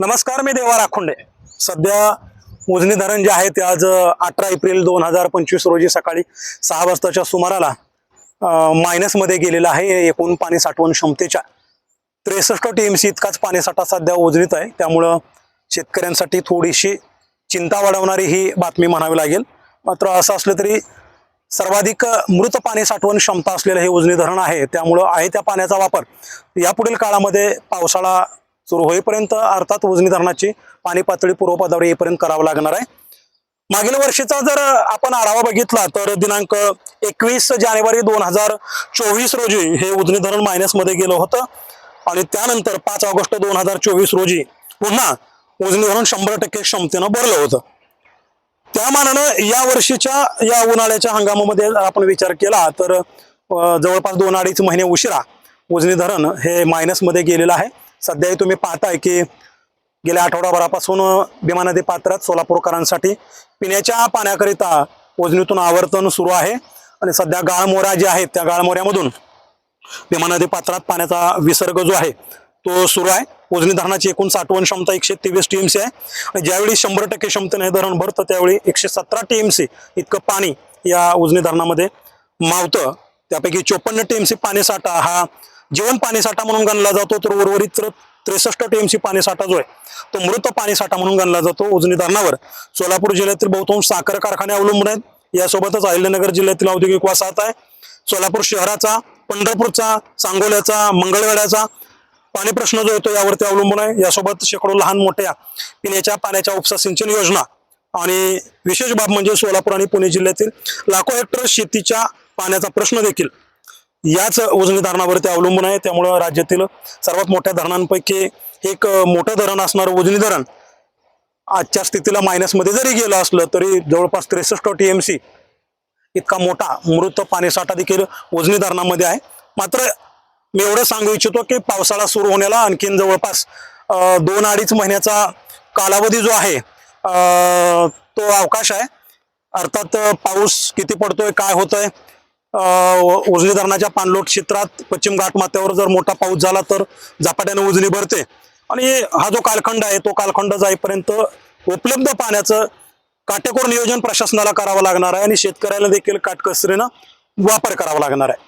नमस्कार मी देवा राखुंडे. सध्या उजनी धरण जे आहे ते आज अठरा एप्रिल दोन हजार पंचवीस रोजी सकाळी सहा वाजताच्या सुमाराला मायनसमध्ये गेलेलं आहे. एकूण पाणी साठवण क्षमतेच्या त्रेसष्ट टी एम सी इतकाच पाणीसाठा सध्या उजनीत आहे. त्यामुळं शेतकऱ्यांसाठी थोडीशी चिंता वाढवणारी ही बातमी म्हणावी लागेल. मात्र असं असलं तरी सर्वाधिक मृत पाणी साठवण क्षमता असलेलं हे उजनी धरण आहे. त्यामुळं आहे त्या पाण्याचा वापर. यापुढील काळामध्ये पावसाळा सुरू होईपर्यंत अर्थात उजनी धरणाची पाणी पातळी पूर्वपदावर येईपर्यंत करावं लागणार आहे. मागील वर्षीचा जर आपण आढावा बघितला तर दिनांक एकवीस जानेवारी दोन हजार चोवीस रोजी हे उजनी धरण मायनसमध्ये गेलं होतं. आणि त्यानंतर पाच ऑगस्ट दोन हजार चोवीस रोजी पुन्हा उजनी धरण शंभर टक्के क्षमतेनं भरलं होतं. त्या मानानं या वर्षीच्या या उन्हाळ्याच्या हंगामामध्ये आपण विचार केला तर जवळपास दोन अडीच महिने उशिरा उजनी धरण हे मायनसमध्ये गेलेलं आहे. सध्याही तुम्ही पाहताय की गेल्या आठवडाभरापासून भीमा नदी पात्रात सोलापूरकरांसाठी पिण्याच्या पाण्याकरिता उजनीतून आवर्तन सुरू आहे. आणि सध्या गाळमोऱ्या ज्या आहेत त्या गाळमोऱ्यामधून भीमा नदी पात्रात पाण्याचा विसर्ग जो आहे तो सुरू आहे. उजनी धरणाची एकूण साठवण क्षमता एकशे तेवीस टीएमसी आहे. आणि ज्यावेळी शंभर टक्के क्षमतेने धरण भरतं त्यावेळी एकशे सतरा टीएमसी इतकं पाणी या उजनी धरणामध्ये मावतं. त्यापैकी चोपन्न टीएमसी पाणीसाठा हा जीवन पाणीसाठा म्हणून गणला जातो. तर उर्वरित त्रेसष्ट टीएमसी पाणीसाठा जो आहे तो मृत पाणीसाठा म्हणून गणला जातो उजनी धरणावर. सोलापूर जिल्ह्यातील बहुतांश साखर कारखाने अवलंबून आहेत. यासोबतच अहिल्यानगर जिल्ह्यातील औद्योगिक वसाहत आहे. सोलापूर शहराचा पंढरपूरचा सांगोल्याचा मंगळवेढ्याचा पाणी प्रश्न जो येतो यावरती अवलंबून आहे. यासोबत शेकडो लहान मोठ्या पिण्याच्या पाण्याच्या उपसा सिंचन योजना आणि विशेष बाब म्हणजे सोलापूर आणि पुणे जिल्ह्यातील लाखो हेक्टर शेतीच्या पाण्याचा प्रश्न देखील याच उजनी धरणावरती अवलंबून आहे. त्यामुळं राज्यातील सर्वात मोठ्या धरणांपैकी एक मोठं धरण असणारं उजनी धरण. आजच्या स्थितीला मायनसमध्ये जरी गेलं असलं तरी जवळपास त्रेसष्ट टी एम सी इतका मोठा मृत पाणीसाठा देखील उजनी धरणामध्ये आहे. मात्र मी एवढं सांगू इच्छितो की पावसाळा सुरू होण्याला आणखीन जवळपास दोन अडीच महिन्याचा कालावधी जो आहे तो अवकाश आहे. अर्थात पाऊस किती पडतोय काय होतंय उजनी धरणाच्या पाणलोट क्षेत्रात पश्चिम घाट माथ्यावर जर मोठा पाऊस झाला तर झपाट्याने उजनी भरते. आणि हा जो कालखंड आहे तो कालखंड जाईपर्यंत उपलब्ध पाण्याचं काटेकोर नियोजन प्रशासनाला करावं लागणार आहे आणि शेतकऱ्याला देखील काटकसरीनं वापर करावा लागणार आहे.